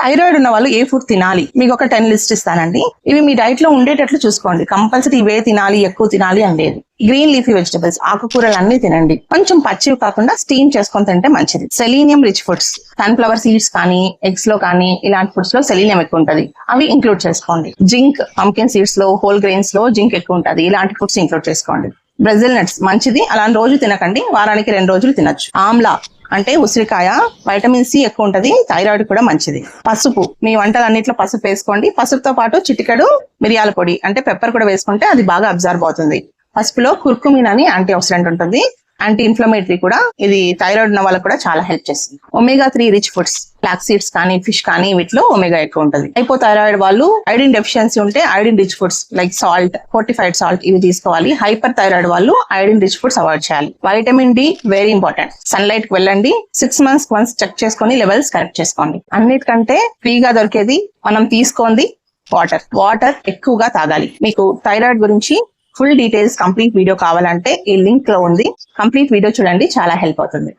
Thyroid ఉన్న వాళ్ళు ఏ food తినాలి? మీకు ఒక టెన్ లిస్ట్ ఇస్తానండి. ఇవి మీ డైట్లో ఉండేటట్లు చూసుకోండి. కంపల్సరీ ఇవే తినాలి ఎక్కువ తినాలి అని లేదు. గ్రీన్ లీఫీ వెజిటబుల్స్ ఆకుకూరలు అన్ని తినండి. కొంచెం పచ్చివి కాకుండా స్టీమ్ చేసుకొని తింటే మంచిది. Selenium rich foods sunflower seeds కానీ ఎగ్స్లో కానీ ఇలాంటి ఫుడ్స్లో సెలీనియం ఎక్కువ ఉంటది. అవి ఇంక్లూడ్ చేసుకోండి. జింక్ పంకిన్ సీడ్స్లో హోల్ గ్రెయిన్స్లో జింక్ ఎక్కువ ఉంటది. ఇలాంటి ఫుడ్స్ ఇంక్లూడ్ చేసుకోండి. బ్రెజిల్ నట్స్ మంచిది. అలాంటి రోజు తినకండి. వారానికి రెండు రోజులు తినొచ్చు. ఆమ్లా అంటే ఉసిరికాయ వైటమిన్ సి ఎక్కువ ఉంటుంది థైరాయిడ్ కూడా మంచిది. పసుపు మీ వంటలన్నిట్లో పసుపు వేసుకోండి. పసుపుతో పాటు చిటికెడు మిరియాల పొడి అంటే పెప్పర్ కూడా వేసుకుంటే అది బాగా అబ్జర్వ్ అవుతుంది. పసుపులో కుర్కుమిన్ అని యాంటీ ఆక్సిడెంట్ ఉంటుంది. యాంటీ ఇన్ఫ్లమేటరీ కూడా ఇది థైరాయిడ్ ఉన్న వాళ్ళకి కూడా చాలా హెల్ప్ చేస్తుంది. Omega three rich foods flax seeds కానీ ఫిష్ కానీ వీటిలో ఒమేగా ఎక్కువ ఉంటుంది. అయిపో థైరాయిడ్ వాళ్ళు ఐడిన్ డెఫిషియన్సీ ఉంటే iodine rich foods like salt fortified salt ఇవి తీసుకోవాలి. హైపర్ థైరాయిడ్ వాళ్ళు ఐడిన్ రిచ్ ఫుడ్స్ అవాయిడ్ చేయాలి. Vitamin D very important sun లైట్కి వెళ్ళండి. సిక్స్ మంత్స్ వన్స్ చెక్ చేసుకొని లెవెల్స్ కరెక్ట్ చేసుకోండి. అన్నిటికంటే ఫ్రీగా దొరికేది మనం తీసుకోండి వాటర్ వాటర్ ఎక్కువగా తాగాలి. మీకు థైరాయిడ్ గురించి ఫుల్ డీటెయిల్స్ కంప్లీట్ వీడియో కావాలంటే ఈ లింక్లో ఉంది. కంప్లీట్ వీడియో చూడండి చాలా హెల్ప్ అవుతుంది.